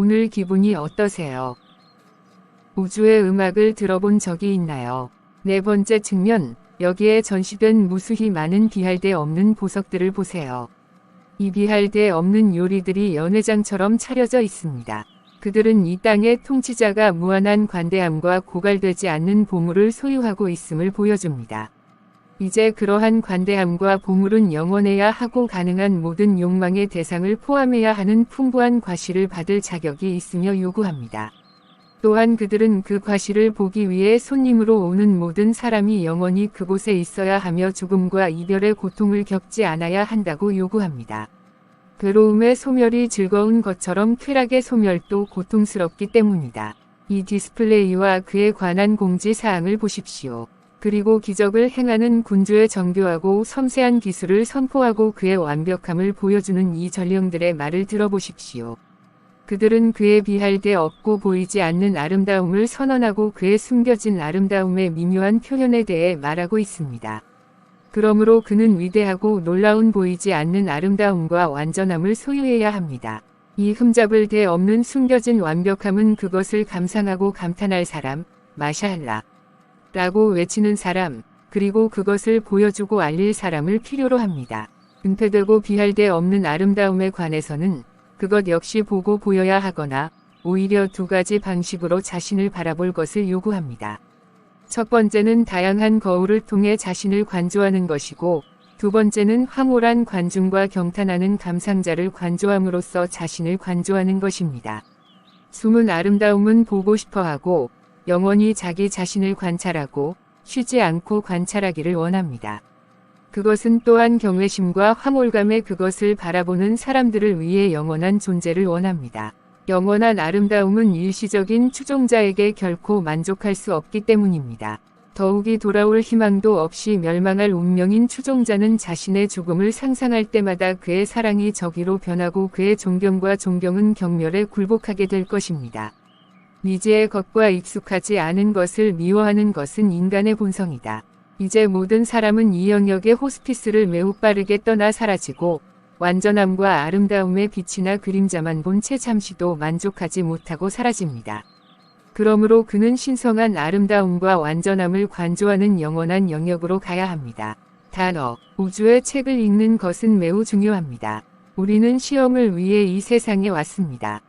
오늘 기분이 어떠세요? 우주의 음악을 들어본 적이 있나요? 네 번째 측면, 여기에 전시된 무수히 많은 비할데 없는 보석들을 보세요. 이 비할데 없는 요리들이 연회장처럼 차려져 있습니다. 그들은 이 땅의 통치자가 무한한 관대함과 고갈되지 않는 보물을 소유하고 있음을 보여줍니다. 이제 그러한 관대함과 보물은 영원해야 하고 가능한 모든 욕망의 대상을 포함해야 하는 풍부한 과실을 받을 자격이 있으며 요구합니다. 또한 그들은 그 과실을 보기 위해 손님으로 오는 모든 사람이 영원히 그곳에 있어야 하며 죽음과 이별의 고통을 겪지 않아야 한다고 요구합니다. 괴로움의 소멸이 즐거운 것처럼 쾌락의 소멸도 고통스럽기 때문이다. 이 디스플레이와 그에 관한 공지 사항을 보십시오. 그리고 기적을 행하는 군주의 정교하고 섬세한 기술을 선포하고 그의 완벽함을 보여주는 이 전령들의 말을 들어보십시오. 그들은 그에 비할 데 없고 보이지 않는 아름다움을 선언하고 그의 숨겨진 아름다움의 미묘한 표현에 대해 말하고 있습니다. 그러므로 그는 위대하고 놀라운 보이지 않는 아름다움과 완전함을 소유해야 합니다. 이 흠잡을 데 없는 숨겨진 완벽함은 그것을 감상하고 감탄할 사람, 마샬라. 라고 외치는 사람, 그리고 그것을 보여주고 알릴 사람을 필요로 합니다. 은폐되고 비할 데 없는 아름다움에 관해서는 그것 역시 보고 보여야 하거나 오히려 두 가지 방식으로 자신을 바라볼 것을 요구합니다. 첫 번째는 다양한 거울을 통해 자신을 관조하는 것이고 두 번째는 황홀한 관중과 경탄하는 감상자를 관조함으로써 자신을 관조하는 것입니다. 숨은 아름다움은 보고 싶어 하고 영원히 자기 자신을 관찰하고 쉬지 않고 관찰하기를 원합니다. 그것은 또한 경외심과 황홀감에 그것을 바라보는 사람들을 위해 영원한 존재를 원합니다. 영원한 아름다움은 일시적인 추종자에게 결코 만족할 수 없기 때문입니다. 더욱이 돌아올 희망도 없이 멸망할 운명인 추종자는 자신의 죽음을 상상할 때마다 그의 사랑이 저기로 변하고 그의 존경과 존경은 경멸에 굴복하게 될 것입니다. 미지의 것과 익숙하지 않은 것을 미워하는 것은 인간의 본성이다. 이제 모든 사람은 이 영역의 호스피스를 매우 빠르게 떠나 사라지고 완전함과 아름다움의 빛이나 그림자만 본 채 잠시도 만족하지 못하고 사라집니다. 그러므로 그는 신성한 아름다움과 완전함을 관조하는 영원한 영역으로 가야 합니다. 단어, 우주의 책을 읽는 것은 매우 중요합니다. 우리는 시험을 위해 이 세상에 왔습니다.